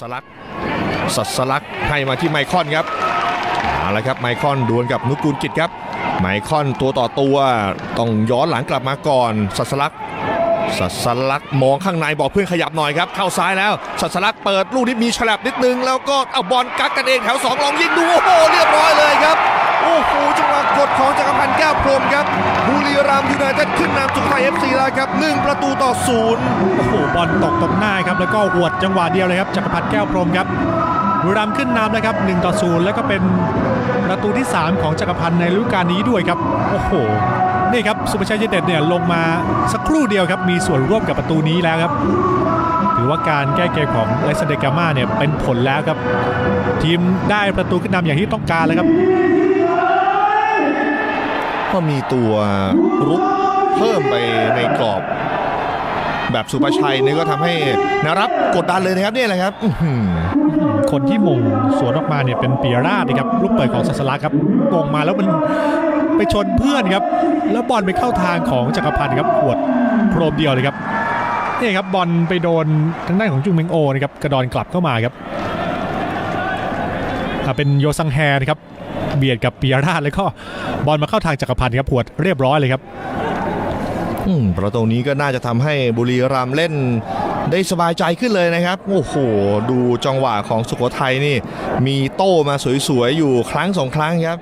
สลักสัสลักให้มาที่ไมคอนครับเอาละครับไมคอนดวลกับนุกูลกิจครับ ไมคอนตัวต่อตัวต้องย้อนหลังกลับมาก่อนสัสลักสัสลักมองข้างในบอกเพื่อนขยับหน่อยครับ เข้าซ้ายแล้ว สัสลักเปิดลูกนี้มีฉลับนิดนึง แล้วก็เอาบอลกักกันเองแถวสองลองยิงดูโอ้โหเรียบร้อย บุรีรัมย์ยูไนเต็ดขึ้นนำสุโขทัยเอฟซีแล้วครับหนึ่งประตูต่อศูนย์โอ้โหบอลตกตรงหน้าครับแล้วก็หวดจังหวะเดียวเลยครับจักรพันธ์แก้วพรมครับบุรีรัมย์ขึ้นนำนะครับ1ต่อ0แล้วก็เป็นประตูที่ 3 ของจักรพันธ์ในฤดูกาลนี้ด้วยครับโอ้โหนี่ครับสุภาชัยเจเด็ดเนี่ยลงมาสักครู่เดียวครับมีส่วนร่วมกับประตูนี้แล้วครับถือว่าการแก้เกมของเลสเดกาม่าเนี่ยเป็นผลแล้วครับ ทีมได้ประตูขึ้นนำอย่างที่ต้องการแล้วครับ ก็มีตัวรุกเพิ่มไปในกรอบ แบบสุภชัยนี่ก็ทำให้นารับกดดันเลยนะครับนี่แหละครับคนที่มงสวนออกมาเนี่ยเป็นปียราชนะครับลูกเปิดของสัสลักครับมงมาแล้วมันไปชนเพื่อนครับ แล้วบอลไปเข้าทางของจักรพันธ์ครับหวดโครมเดียวเลยครับนี่ครับบอลไปโดนทางด้านของจุงเมงโอนะครับกระดอนกลับเข้ามาครับ เป็นโยซังแฮนะครับเบียดกับปียราชแล้วก็บอลมาเข้าทางจักรพันธ์ครับหวดเรียบร้อยเลยครับอืมประตูนี้ก็น่าจะทำให้บุรีรัมย์เล่นได้สบายใจขึ้นเลยนะครับ โอ้โห ดูจังหวะของสุโขทัยนี่ มีโต้มาสวยๆ อยู่ครั้งสองครั้งครับ